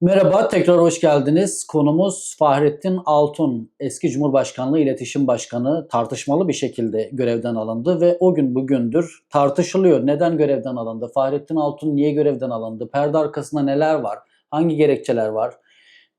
Merhaba, tekrar hoş geldiniz. Konumuz Fahrettin Altun, eski Cumhurbaşkanlığı İletişim Başkanı tartışmalı bir şekilde görevden alındı ve o gün bugündür tartışılıyor. Neden görevden alındı? Fahrettin Altun niye görevden alındı? Perde arkasında neler var? Hangi gerekçeler var?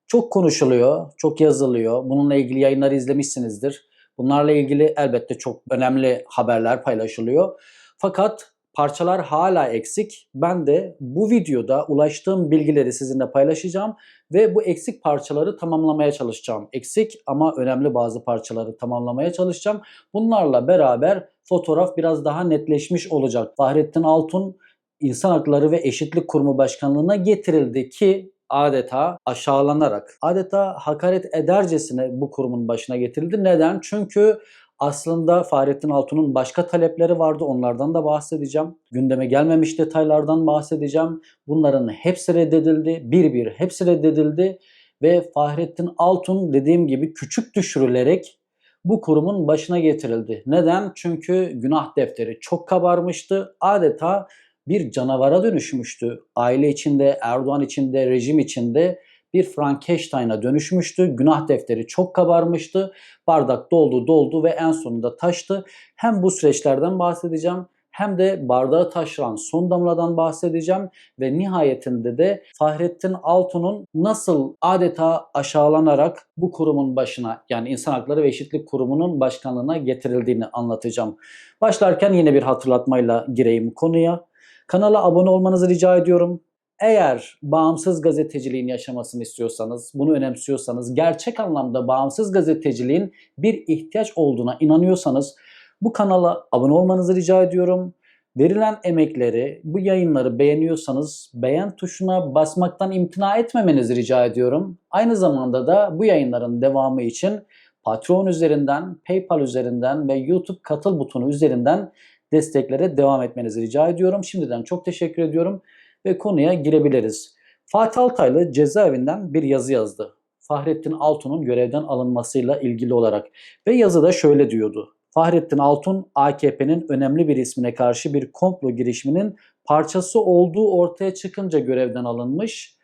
Çok konuşuluyor, çok yazılıyor. Bununla ilgili yayınları izlemişsinizdir. Bunlarla ilgili elbette çok önemli haberler paylaşılıyor. Fakat parçalar hala eksik. Ben de bu videoda ulaştığım bilgileri sizinle paylaşacağım ve bu eksik parçaları tamamlamaya çalışacağım. Eksik ama önemli bazı parçaları tamamlamaya çalışacağım. Bunlarla beraber fotoğraf biraz daha netleşmiş olacak. Fahrettin Altun İnsan Hakları ve Eşitlik Kurumu Başkanlığı'na getirildi ki adeta aşağılanarak, adeta hakaret edercesine bu kurumun başına getirildi. Neden? Çünkü aslında Fahrettin Altun'un başka talepleri vardı. Onlardan da bahsedeceğim. Gündeme gelmemiş detaylardan bahsedeceğim. Bunların hepsi reddedildi. Bir bir hepsi reddedildi. Ve Fahrettin Altun dediğim gibi küçük düşürülerek bu kurumun başına getirildi. Neden? Çünkü günah defteri çok kabarmıştı. Adeta bir canavara dönüşmüştü. Aile içinde, Erdoğan içinde, rejim içinde bir Frankenstein'a dönüşmüştü. Günah defteri çok kabarmıştı. Bardak doldu doldu ve en sonunda taştı. Hem bu süreçlerden bahsedeceğim hem de bardağı taşıran son damladan bahsedeceğim ve nihayetinde de Fahrettin Altun'un nasıl adeta aşağılanarak bu kurumun başına yani İnsan Hakları ve Eşitlik Kurumu'nun başkanlığına getirildiğini anlatacağım. Başlarken yine bir hatırlatmayla gireyim konuya. Kanala abone olmanızı rica ediyorum. Eğer bağımsız gazeteciliğin yaşamasını istiyorsanız, bunu önemsiyorsanız, gerçek anlamda bağımsız gazeteciliğin bir ihtiyaç olduğuna inanıyorsanız bu kanala abone olmanızı rica ediyorum. Verilen emekleri, bu yayınları beğeniyorsanız beğen tuşuna basmaktan imtina etmemenizi rica ediyorum. Aynı zamanda da bu yayınların devamı için Patreon üzerinden, PayPal üzerinden ve YouTube katıl butonu üzerinden desteklere devam etmenizi rica ediyorum. Şimdiden çok teşekkür ediyorum ve konuya girebiliriz. Fatih Altaylı cezaevinden bir yazı yazdı. Fahrettin Altun'un görevden alınmasıyla ilgili olarak ve yazıda şöyle diyordu. Fahrettin Altun AKP'nin önemli bir ismine karşı bir komplo girişiminin parçası olduğu ortaya çıkınca görevden alınmış.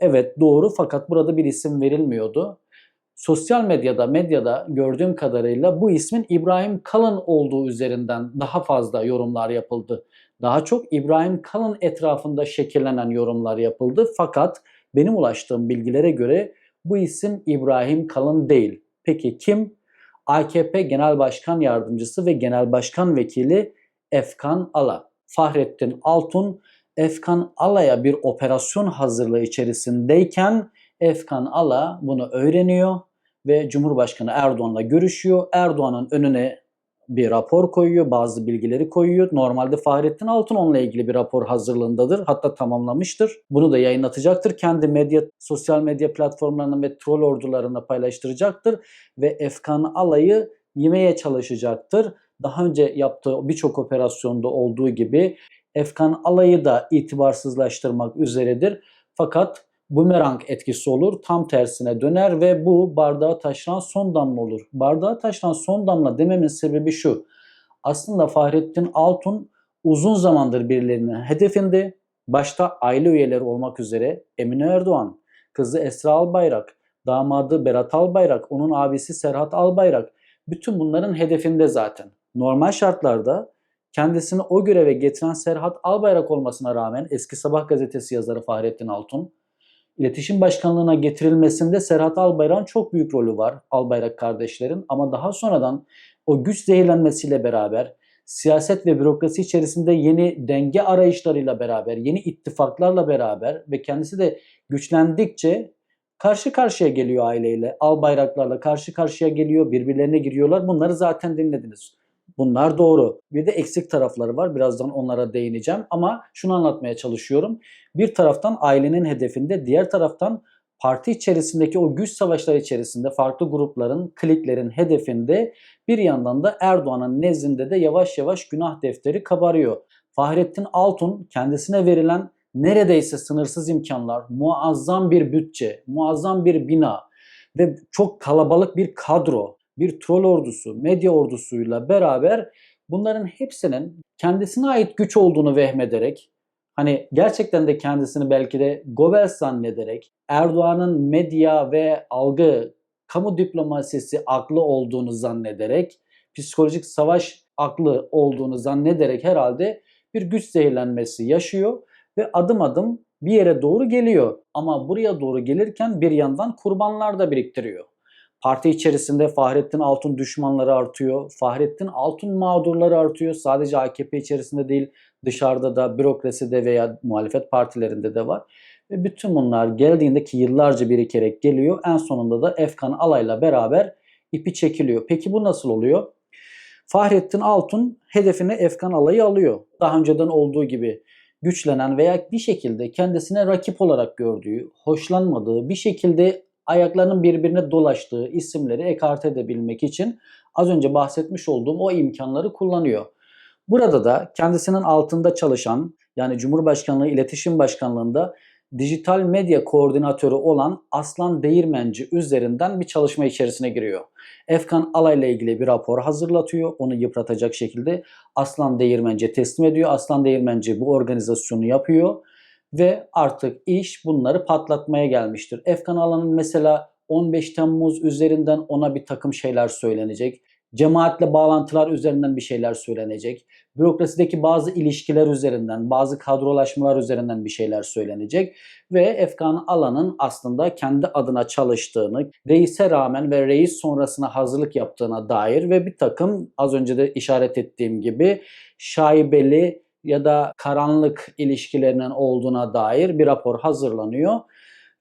Evet doğru fakat burada bir isim verilmiyordu. Sosyal medyada, medyada gördüğüm kadarıyla bu ismin İbrahim Kalın olduğu üzerinden daha fazla yorumlar yapıldı. Daha çok İbrahim Kalın etrafında şekillenen yorumlar yapıldı. Fakat benim ulaştığım bilgilere göre bu isim İbrahim Kalın değil. Peki kim? AKP Genel Başkan Yardımcısı ve Genel Başkan Vekili Efkan Ala. Fahrettin Altun, Efkan Ala'ya bir operasyon hazırlığı içerisindeyken Efkan Ala bunu öğreniyor ve Cumhurbaşkanı Erdoğan'la görüşüyor. Erdoğan'ın önüne bir rapor koyuyor, bazı bilgileri koyuyor. Normalde Fahrettin Altun onunla ilgili bir rapor hazırlığındadır. Hatta tamamlamıştır. Bunu da yayınlatacaktır. Kendi medya, sosyal medya platformlarına ve troll ordularına paylaştıracaktır. Ve Efkan Alay'ı yemeye çalışacaktır. Daha önce yaptığı birçok operasyonda olduğu gibi Efkan Alay'ı da itibarsızlaştırmak üzeredir. Fakat bumerang etkisi olur. Tam tersine döner ve bu bardağa taşıran son damla olur. Bardağa taşıran son damla dememin sebebi şu. Aslında Fahrettin Altun uzun zamandır birilerinin hedefinde. Başta aile üyeleri olmak üzere Emine Erdoğan, kızı Esra Albayrak, damadı Berat Albayrak, onun abisi Serhat Albayrak. Bütün bunların hedefinde zaten. Normal şartlarda kendisini o göreve getiren Serhat Albayrak olmasına rağmen eski Sabah gazetesi yazarı Fahrettin Altun İletişim Başkanlığı'na getirilmesinde Serhat Albayrak'ın çok büyük rolü var Albayrak kardeşlerin ama daha sonradan o güç zehirlenmesiyle beraber siyaset ve bürokrasi içerisinde yeni denge arayışlarıyla beraber, yeni ittifaklarla beraber ve kendisi de güçlendikçe karşı karşıya geliyor aileyle, Albayraklarla karşı karşıya geliyor, birbirlerine giriyorlar. Bunları zaten dinlediniz. Bunlar doğru. Bir de eksik tarafları var. Birazdan onlara değineceğim. Ama şunu anlatmaya çalışıyorum. Bir taraftan ailenin hedefinde, diğer taraftan parti içerisindeki o güç savaşları içerisinde farklı grupların, kliklerin hedefinde bir yandan da Erdoğan'ın nezdinde de yavaş yavaş günah defteri kabarıyor. Fahrettin Altun kendisine verilen neredeyse sınırsız imkanlar, muazzam bir bütçe, muazzam bir bina ve çok kalabalık bir kadro, bir troll ordusu, medya ordusuyla beraber bunların hepsinin kendisine ait güç olduğunu vehmederek Hani gerçekten de kendisini belki de Goebbels zannederek Erdoğan'ın medya ve algı, kamu diplomasisi aklı olduğunu zannederek, psikolojik savaş aklı olduğunu zannederek herhalde bir güç zehirlenmesi yaşıyor ve adım adım bir yere doğru geliyor. Ama buraya doğru gelirken bir yandan kurbanlar da biriktiriyor. Parti içerisinde Fahrettin Altun düşmanları artıyor. Fahrettin Altun mağdurları artıyor. Sadece AKP içerisinde değil dışarıda da bürokraside veya muhalefet partilerinde de var. Ve bütün bunlar geldiğinde ki yıllarca birikerek geliyor. En sonunda da Efkan Alay'la beraber ipi çekiliyor. Peki bu nasıl oluyor? Fahrettin Altun hedefine Efkan Alay'ı alıyor. Daha önceden olduğu gibi güçlenen veya bir şekilde kendisine rakip olarak gördüğü, hoşlanmadığı, bir şekilde ayaklarının birbirine dolaştığı isimleri ekarte edebilmek için az önce bahsetmiş olduğum o imkanları kullanıyor. Burada da kendisinin altında çalışan yani Cumhurbaşkanlığı İletişim Başkanlığı'nda dijital medya koordinatörü olan Aslan Değirmenci üzerinden bir çalışma içerisine giriyor. Efkan Alay'la ilgili bir rapor hazırlatıyor. Onu yıpratacak şekilde Aslan Değirmenci teslim ediyor. Aslan Değirmenci bu organizasyonu yapıyor ve artık iş bunları patlatmaya gelmiştir. Efkan Alan'ın mesela 15 Temmuz üzerinden ona bir takım şeyler söylenecek. Cemaatle bağlantılar üzerinden bir şeyler söylenecek. Bürokrasideki bazı ilişkiler üzerinden, bazı kadrolaşmalar üzerinden bir şeyler söylenecek. Ve Efkan Alan'ın aslında kendi adına çalıştığını, reise rağmen ve reis sonrasına hazırlık yaptığına dair ve bir takım az önce de işaret ettiğim gibi şaibeli ya da karanlık ilişkilerinin olduğuna dair bir rapor hazırlanıyor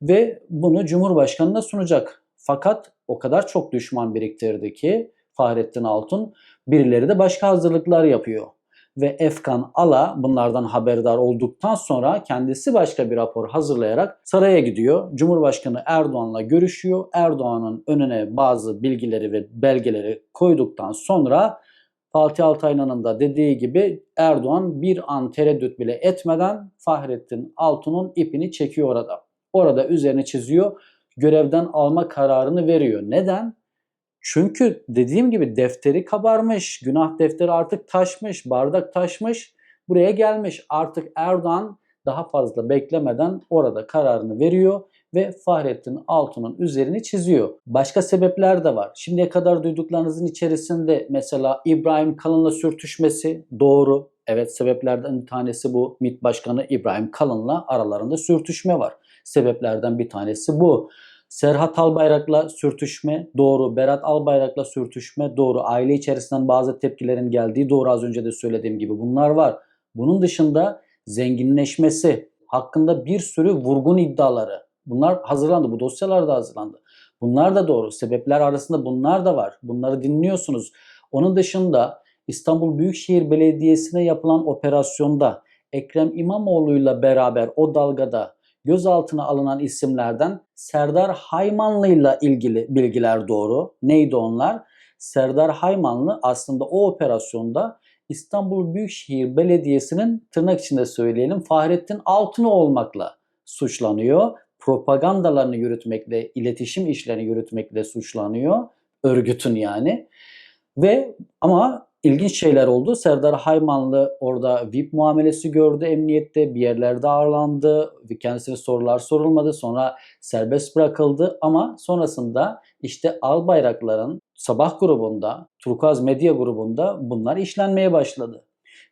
ve bunu Cumhurbaşkanı'na sunacak. Fakat o kadar çok düşman biriktirdi ki Fahrettin Altun birileri de başka hazırlıklar yapıyor. Ve Efkan Ala bunlardan haberdar olduktan sonra kendisi başka bir rapor hazırlayarak saraya gidiyor. Cumhurbaşkanı Erdoğan'la görüşüyor. Erdoğan'ın önüne bazı bilgileri ve belgeleri koyduktan sonra Fatih Altaylı'nın da dediği gibi Erdoğan bir an tereddüt bile etmeden Fahrettin Altun'un ipini çekiyor orada. Orada üzerine çiziyor. Görevden alma kararını veriyor. Neden? Çünkü dediğim gibi defteri kabarmış, günah defteri artık taşmış, bardak taşmış, buraya gelmiş. Artık Erdoğan daha fazla beklemeden orada kararını veriyor ve Fahrettin Altun'un üzerini çiziyor. Başka sebepler de var. Şimdiye kadar duyduklarınızın içerisinde mesela İbrahim Kalın'la sürtüşmesi doğru. Evet sebeplerden bir tanesi bu. MİT Başkanı İbrahim Kalın'la aralarında sürtüşme var. Sebeplerden bir tanesi bu. Serhat Albayrak'la sürtüşme doğru. Berat Albayrak'la sürtüşme doğru. Aile içerisinden bazı tepkilerin geldiği doğru az önce de söylediğim gibi bunlar var. Bunun dışında zenginleşmesi hakkında bir sürü vurgun iddiaları. Bunlar hazırlandı. Bu dosyalar da hazırlandı. Bunlar da doğru. Sebepler arasında bunlar da var. Bunları dinliyorsunuz. Onun dışında İstanbul Büyükşehir Belediyesi'ne yapılan operasyonda Ekrem İmamoğlu'yla beraber o dalgada gözaltına alınan isimlerden Serdar Haymanlı'yla ilgili bilgiler doğru. Neydi onlar? Serdar Haymanlı aslında o operasyonda İstanbul Büyükşehir Belediyesi'nin tırnak içinde söyleyelim Fahrettin Altını olmakla suçlanıyor. Propagandalarını yürütmekle, iletişim işlerini yürütmekle suçlanıyor. Örgütün yani. Ve ama ilginç şeyler oldu. Serdar Haymanlı orada VIP muamelesi gördü emniyette. Bir yerlerde ağırlandı. Kendisine sorular sorulmadı. Sonra serbest bırakıldı. Ama sonrasında işte Albayrakların Sabah grubunda, Turkuaz Medya grubunda bunlar işlenmeye başladı.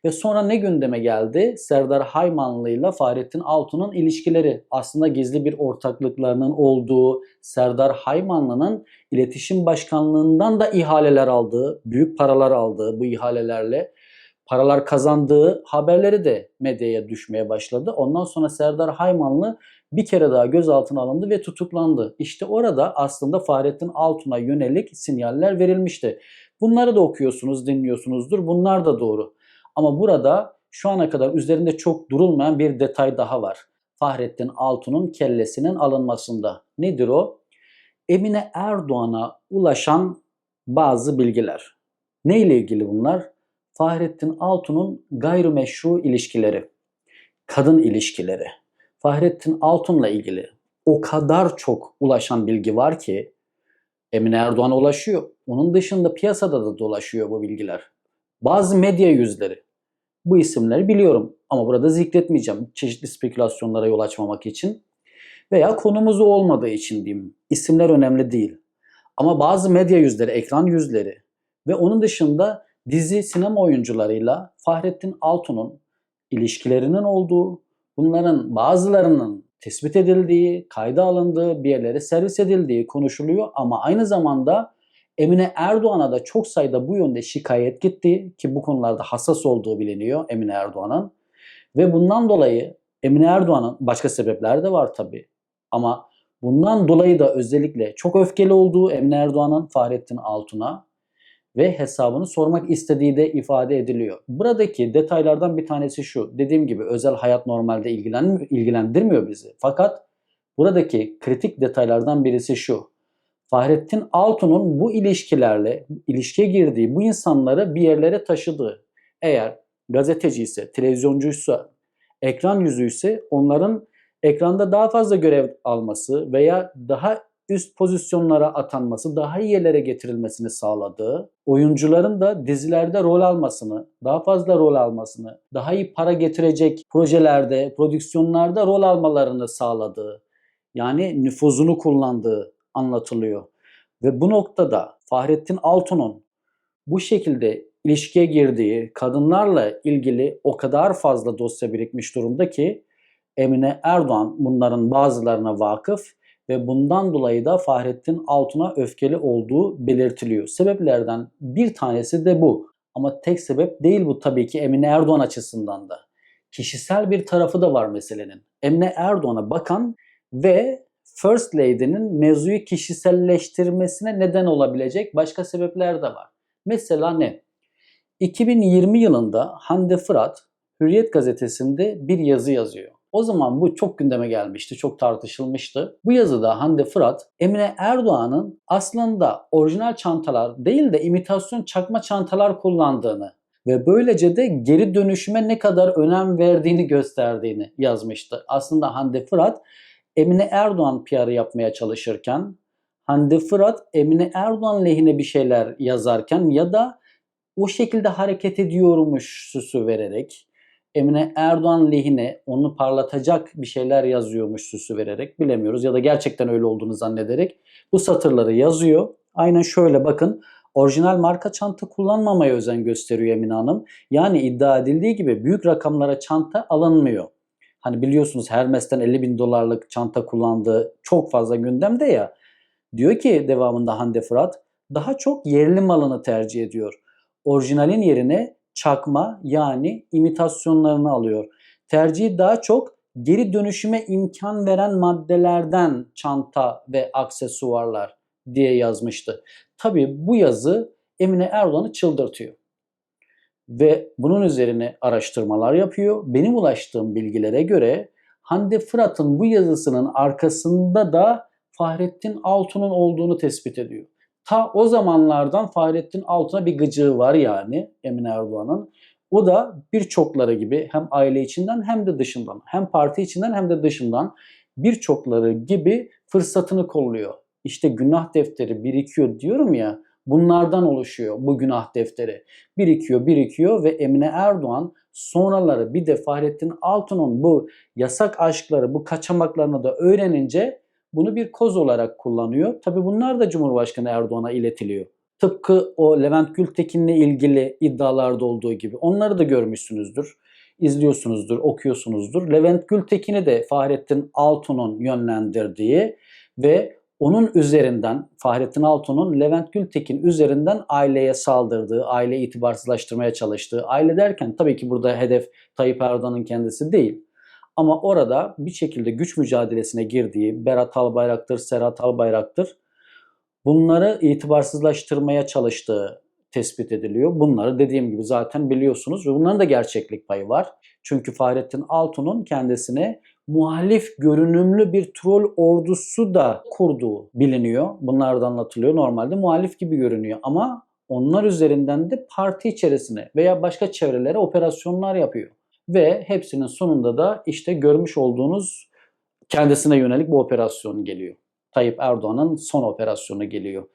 Ve sonra ne gündeme geldi? Serdar Haymanlı ile Fahrettin Altun'un ilişkileri. Aslında gizli bir ortaklıklarının olduğu, Serdar Haymanlı'nın iletişim başkanlığından da ihaleler aldığı, büyük paralar aldığı bu ihalelerle paralar kazandığı haberleri de medyaya düşmeye başladı. Ondan sonra Serdar Haymanlı bir kere daha gözaltına alındı ve tutuklandı. İşte orada aslında Fahrettin Altun'a yönelik sinyaller verilmişti. Bunları da okuyorsunuz, dinliyorsunuzdur. Bunlar da doğru. Ama burada şu ana kadar üzerinde çok durulmayan bir detay daha var. Fahrettin Altun'un kellesinin alınmasında. Nedir o? Emine Erdoğan'a ulaşan bazı bilgiler. Ne ile ilgili bunlar? Fahrettin Altun'un gayrimeşru ilişkileri, kadın ilişkileri. Fahrettin Altun'la ilgili o kadar çok ulaşan bilgi var ki Emine Erdoğan'a ulaşıyor. Onun dışında piyasada da dolaşıyor bu bilgiler. Bazı medya yüzleri Bu isimleri biliyorum ama burada zikretmeyeceğim çeşitli spekülasyonlara yol açmamak için veya konumuz olmadığı için diyeyim. İsimler önemli değil. Ama bazı medya yüzleri, ekran yüzleri ve onun dışında dizi, sinema oyuncularıyla Fahrettin Altun'un ilişkilerinin olduğu, bunların bazılarının tespit edildiği, kayda alındığı, bir yerlere servis edildiği konuşuluyor ama aynı zamanda Emine Erdoğan'a da çok sayıda bu yönde şikayet gitti ki bu konularda hassas olduğu biliniyor Emine Erdoğan'ın. Ve bundan dolayı Emine Erdoğan'ın başka sebepler de var tabii. Ama bundan dolayı da özellikle çok öfkeli olduğu Emine Erdoğan'ın Fahrettin Altun'a ve hesabını sormak istediği de ifade ediliyor. Buradaki detaylardan bir tanesi şu. Dediğim gibi özel hayat normalde ilgilen, ilgilendirmiyor bizi. Fakat buradaki kritik detaylardan birisi şu. Fahrettin Altun'un bu ilişkilerle ilişkiye girdiği bu insanları bir yerlere taşıdığı. Eğer gazeteci ise, televizyoncuysa, ekran yüzü ise onların ekranda daha fazla görev alması veya daha üst pozisyonlara atanması, daha iyi yerlere getirilmesini sağladığı, oyuncuların da dizilerde rol almasını, daha fazla rol almasını, daha iyi para getirecek projelerde, prodüksiyonlarda rol almalarını sağladığı, yani nüfuzunu kullandığı anlatılıyor. Ve bu noktada Fahrettin Altun'un bu şekilde ilişkiye girdiği kadınlarla ilgili o kadar fazla dosya birikmiş durumda ki Emine Erdoğan bunların bazılarına vakıf ve bundan dolayı da Fahrettin Altun'a öfkeli olduğu belirtiliyor. Sebeplerden bir tanesi de bu. Ama tek sebep değil bu tabii ki Emine Erdoğan açısından da. Kişisel bir tarafı da var meselenin. Emine Erdoğan'a bakan ve First Lady'nin mevzuyu kişiselleştirmesine neden olabilecek başka sebepler de var. Mesela ne? 2020 yılında Hande Fırat Hürriyet gazetesinde bir yazı yazıyor. O zaman bu çok gündeme gelmişti, çok tartışılmıştı. Bu yazıda Hande Fırat, Emine Erdoğan'ın aslında orijinal çantalar değil de imitasyon çakma çantalar kullandığını ve böylece de geri dönüşüme ne kadar önem verdiğini gösterdiğini yazmıştı. Aslında Hande Fırat Emine Erdoğan PR'ı yapmaya çalışırken, Hande Fırat Emine Erdoğan lehine bir şeyler yazarken ya da o şekilde hareket ediyormuş süsü vererek Emine Erdoğan lehine onu parlatacak bir şeyler yazıyormuş süsü vererek bilemiyoruz ya da gerçekten öyle olduğunu zannederek bu satırları yazıyor. Aynen şöyle bakın orijinal marka çanta kullanmamaya özen gösteriyor Emine Hanım. Yani iddia edildiği gibi büyük rakamlara çanta alınmıyor. Hani biliyorsunuz Hermes'ten 50 bin dolarlık çanta kullandığı çok fazla gündemde ya. Diyor ki devamında Hande Fırat daha çok yerli malını tercih ediyor. Orijinalin yerine çakma yani imitasyonlarını alıyor. Tercihi daha çok geri dönüşüme imkan veren maddelerden çanta ve aksesuarlar diye yazmıştı. Tabii bu yazı Emine Erdoğan'ı çıldırtıyor. Ve bunun üzerine araştırmalar yapıyor. Benim ulaştığım bilgilere göre Hande Fırat'ın bu yazısının arkasında da Fahrettin Altun'un olduğunu tespit ediyor. Ta o zamanlardan Fahrettin Altun'a bir gıcığı var yani Emine Erdoğan'ın. O da birçokları gibi hem aile içinden hem de dışından, hem parti içinden hem de dışından birçokları gibi fırsatını kolluyor. İşte günah defteri birikiyor diyorum ya bunlardan oluşuyor bu günah defteri. Birikiyor birikiyor ve Emine Erdoğan sonraları bir de Fahrettin Altun'un bu yasak aşkları bu kaçamaklarını da öğrenince bunu bir koz olarak kullanıyor. Tabi bunlar da Cumhurbaşkanı Erdoğan'a iletiliyor. Tıpkı o Levent Gültekin'le ilgili iddialarda olduğu gibi. Onları da görmüşsünüzdür, izliyorsunuzdur, okuyorsunuzdur. Levent Gültekin'i de Fahrettin Altun'un yönlendirdiği ve onun üzerinden Fahrettin Altun'un Levent Gültekin üzerinden aileye saldırdığı, aileyi itibarsızlaştırmaya çalıştığı, aile derken tabii ki burada hedef Tayyip Erdoğan'ın kendisi değil. Ama orada bir şekilde güç mücadelesine girdiği Berat Albayrak'tır, Serhat Albayrak'tır. Bunları itibarsızlaştırmaya çalıştığı tespit ediliyor. Bunları dediğim gibi zaten biliyorsunuz ve bunların da gerçeklik payı var. Çünkü Fahrettin Altun'un kendisine muhalif görünümlü bir troll ordusu da kurduğu biliniyor. Bunlar da anlatılıyor. Normalde muhalif gibi görünüyor ama onlar üzerinden de parti içerisine veya başka çevrelere operasyonlar yapıyor. Ve hepsinin sonunda da işte görmüş olduğunuz kendisine yönelik bu operasyon geliyor. Tayyip Erdoğan'ın son operasyonu geliyor.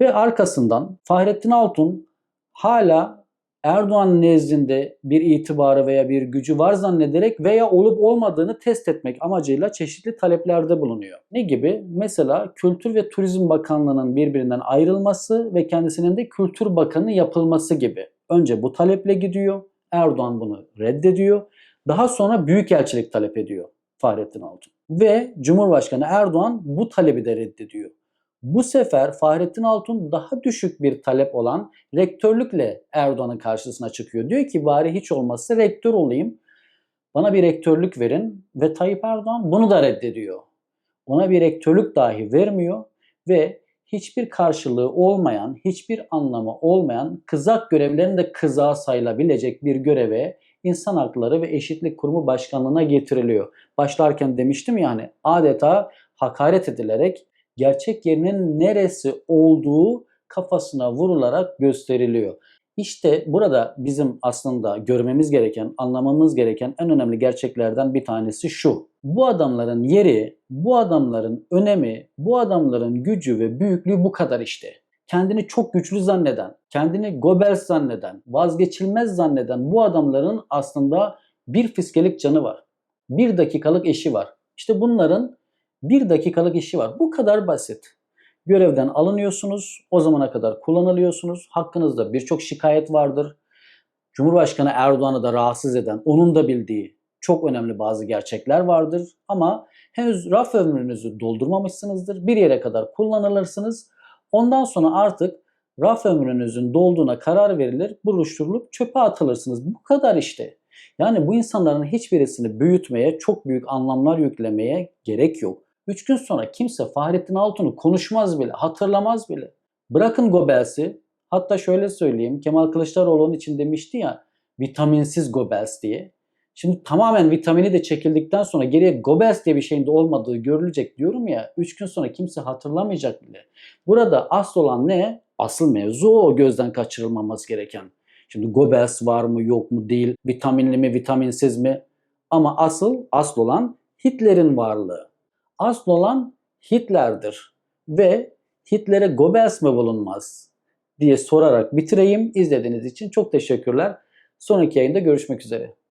Ve arkasından Fahrettin Altun hala Erdoğan nezdinde bir itibarı veya bir gücü var zannederek veya olup olmadığını test etmek amacıyla çeşitli taleplerde bulunuyor. Ne gibi? Mesela Kültür ve Turizm Bakanlığı'nın birbirinden ayrılması ve kendisinin de Kültür Bakanı yapılması gibi. Önce bu taleple gidiyor. Erdoğan bunu reddediyor. Daha sonra Büyükelçilik talep ediyor Fahrettin Altun. Ve Cumhurbaşkanı Erdoğan bu talebi de reddediyor. Bu sefer Fahrettin Altun daha düşük bir talep olan rektörlükle Erdoğan'ın karşısına çıkıyor. Diyor ki bari hiç olmazsa rektör olayım. Bana bir rektörlük verin ve Tayyip Erdoğan bunu da reddediyor. Ona bir rektörlük dahi vermiyor ve hiçbir karşılığı olmayan, hiçbir anlamı olmayan kızak görevlerini de kızağa sayılabilecek bir göreve İnsan Hakları ve Eşitlik Kurumu Başkanlığı'na getiriliyor. Başlarken demiştim yani adeta hakaret edilerek gerçek yerinin neresi olduğu kafasına vurularak gösteriliyor. İşte burada bizim aslında görmemiz gereken, anlamamız gereken en önemli gerçeklerden bir tanesi şu. Bu adamların yeri, bu adamların önemi, bu adamların gücü ve büyüklüğü bu kadar işte. Kendini çok güçlü zanneden, kendini Goebbels zanneden, vazgeçilmez zanneden bu adamların aslında bir fiskelik canı var. Bir dakikalık eşi var. İşte bunların bir dakikalık işi var. Bu kadar basit. Görevden alınıyorsunuz, o zamana kadar kullanılıyorsunuz. Hakkınızda birçok şikayet vardır. Cumhurbaşkanı Erdoğan'ı da rahatsız eden, onun da bildiği çok önemli bazı gerçekler vardır. Ama henüz raf ömrünüzü doldurmamışsınızdır. Bir yere kadar kullanılırsınız. Ondan sonra artık raf ömrünüzün dolduğuna karar verilir, buruşturulup çöpe atılırsınız. Bu kadar işte. Yani bu insanların hiçbirisini büyütmeye, çok büyük anlamlar yüklemeye gerek yok. 3 gün sonra kimse Fahrettin Altun'u konuşmaz bile, hatırlamaz bile. Bırakın Goebbels'i, hatta şöyle söyleyeyim, Kemal Kılıçdaroğlu'nun için demişti ya, vitaminsiz Goebbels diye. Şimdi tamamen vitamini de çekildikten sonra geriye Goebbels diye bir şeyin de olmadığı görülecek diyorum ya, 3 gün sonra kimse hatırlamayacak bile. Burada asıl olan ne? Asıl mevzu o gözden kaçırılmaması gereken. Şimdi Goebbels var mı yok mu değil, vitaminli mi vitaminsiz mi? Ama asıl asıl olan Hitler'in varlığı. Asıl olan Hitler'dir. Ve Hitler'e Goebbels mi bulunmaz diye sorarak bitireyim. İzlediğiniz için çok teşekkürler. Sonraki yayında görüşmek üzere.